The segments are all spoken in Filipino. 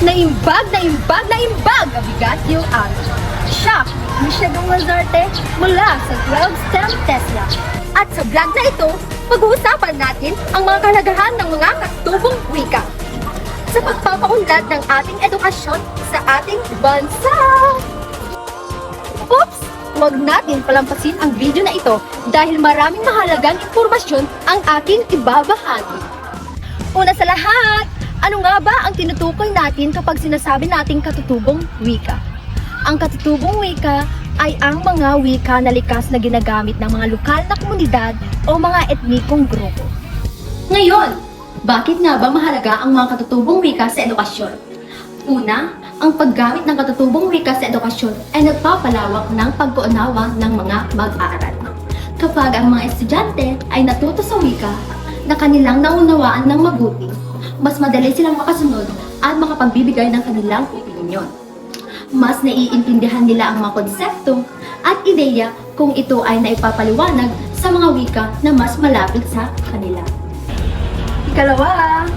Naimbag, naimbag, naimbag! Mabigat yung araw. Siya, Michelle Lazarte mula sa 12 STEM Tesla. At sa vlog na ito, pag-uusapan natin ang mga kalagahan ng mga katubong wika sa pagpapaunlad ng ating edukasyon sa ating bansa. Oops! Huwag natin palampasin ang video na ito dahil maraming mahalagang impormasyon ang aking ibabahagi. Una sa lahat, ano nga ba ang tinutukoy natin kapag sinasabi nating katutubong wika? Ang katutubong wika ay ang mga wika na likas na ginagamit ng mga lokal na komunidad o mga etnikong grupo. Ngayon, bakit nga ba mahalaga ang mga katutubong wika sa edukasyon? Una, ang paggamit ng katutubong wika sa edukasyon ay nagpapalawak ng pagkuunawa ng mga mag-aaral. Kapag ang mga estudyante ay natuto sa wika na kanilang naunawaan ng mabuti, mas madali silang makasunod at makapagbibigay ng kanilang opinyon. Mas naiintindihan nila ang mga konsepto at ideya kung ito ay naipapaliwanag sa mga wika na mas malapit sa kanila. Ikalawa,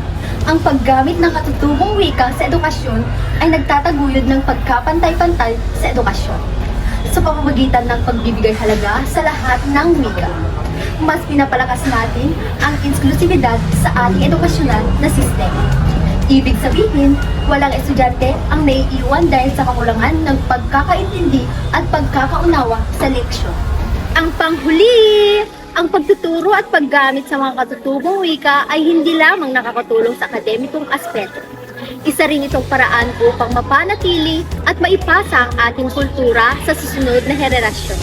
ang paggamit ng katutubong wika sa edukasyon ay nagtataguyod ng pagkapantay-pantay sa edukasyon sa pamamagitan ng pagbibigay halaga sa lahat ng wika. Mas pinapalakas natin ang inklusibidad sa ating edukasyonal na sistema. Ibig sabihin, walang estudyante ang naiiwan dahil sa kakulangan ng pagkakaintindi at pagkakaunawa sa leksyon. Ang panghuli, ang pagtuturo at paggamit sa mga katutubong wika ay hindi lamang nakakatulong sa akademikong aspeto. Isa rin itong paraan upang mapanatili at maipasa ang ating kultura sa susunod na henerasyon.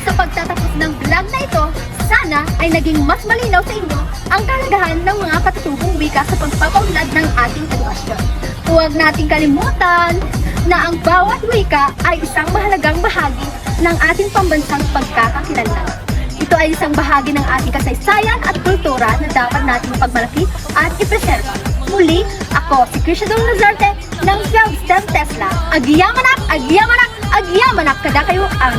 Sa pagtatapos ng vlog na ito, sana ay naging mas malinaw sa inyo ang kalagahan ng mga katutubong wika sa pagpapaunlad ng ating edukasyon. Huwag nating kalimutan na ang bawat wika ay isang mahalagang bahagi ng ating pambansang pagkakakilanlan. Ito ay isang bahagi ng ating kasaysayan at kultura na dapat nating pagmalaki at ipreserba. Muli, ako si Dong Lazarte ng 12 STEM Tesla. Agyamanak, agyamanak, agyamanak kada kayo ang